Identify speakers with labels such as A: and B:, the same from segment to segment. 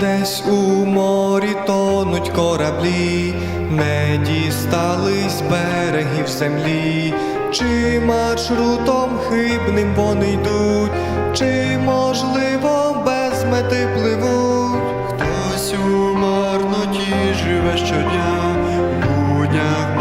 A: Десь у морі тонуть кораблі, не дістались берегів землі, чи маршрутом хибним вони йдуть, чи можливо без мети пливуть. Хтось у марноті живе щодня, в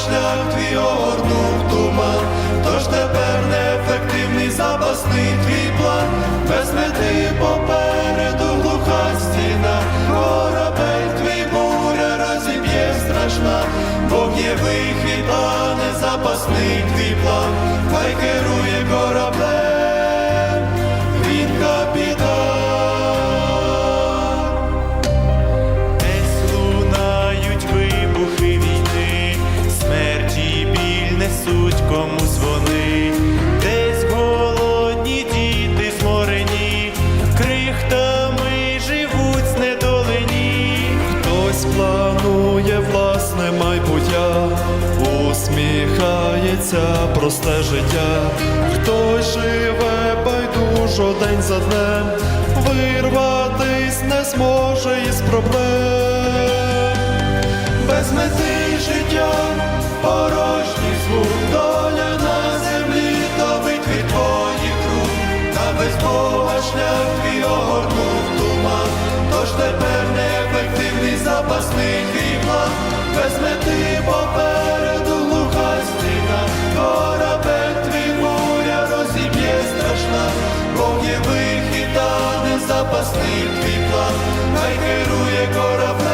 A: шлях твій огорнув туман, тож тепер неефективний запасний твій план, без мети попереду глуха стіна, корабель твій буря розіб'є страшна, Бог є вихід, а не запасний твій план, хай керує кораблем,
B: комусь вони, десь голодні діти зморені, крихтами живуть знедолені.
A: Хтось планує власне майбуття, усміхається просте життя, хтось живе байдужо день за днем, вирватись не зможе із проблем. Без мети життя, порожній звук, Бога шлях твій огорнув туман, тож тепер неефективний запасний твій план, без мети попереду глуха стіна, корабель твій буря розіб'є страшна, Бог є вихід, а не запасний твій план, хай керує кораблем,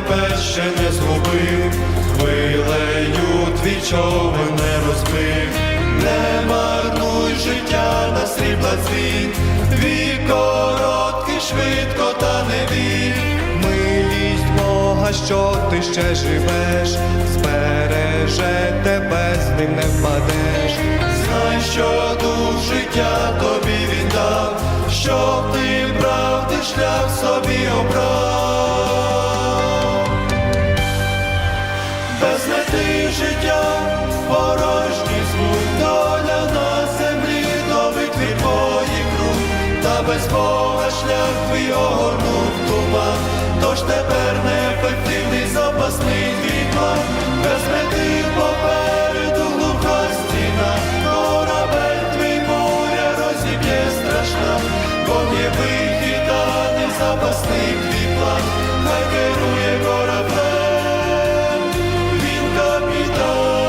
A: тебе ще не згубив, хвилею твій човен не розбив, не марнуй життя на срібла дзвін, вік короткий, швидко та не вік. Милість Бога, що ти ще живеш, збереже тебе, з ним не впадеш. Знай, що дух життя тобі він дав, щоб ти правди шлях собі обрав. Без Бога шлях твій огорнув туман, тож тепер неефективний запасний твій план, без мети попереду глуха стіна, корабель твій буря розіб'є страшна, Бог є вихід, а не запасний твій хай керує кораблем, він капітан.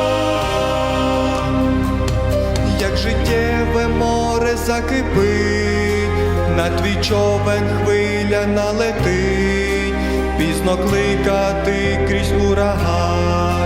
A: Як життєве море закипить, на твій човен хвиля налетить, пізно кликати крізь ураган.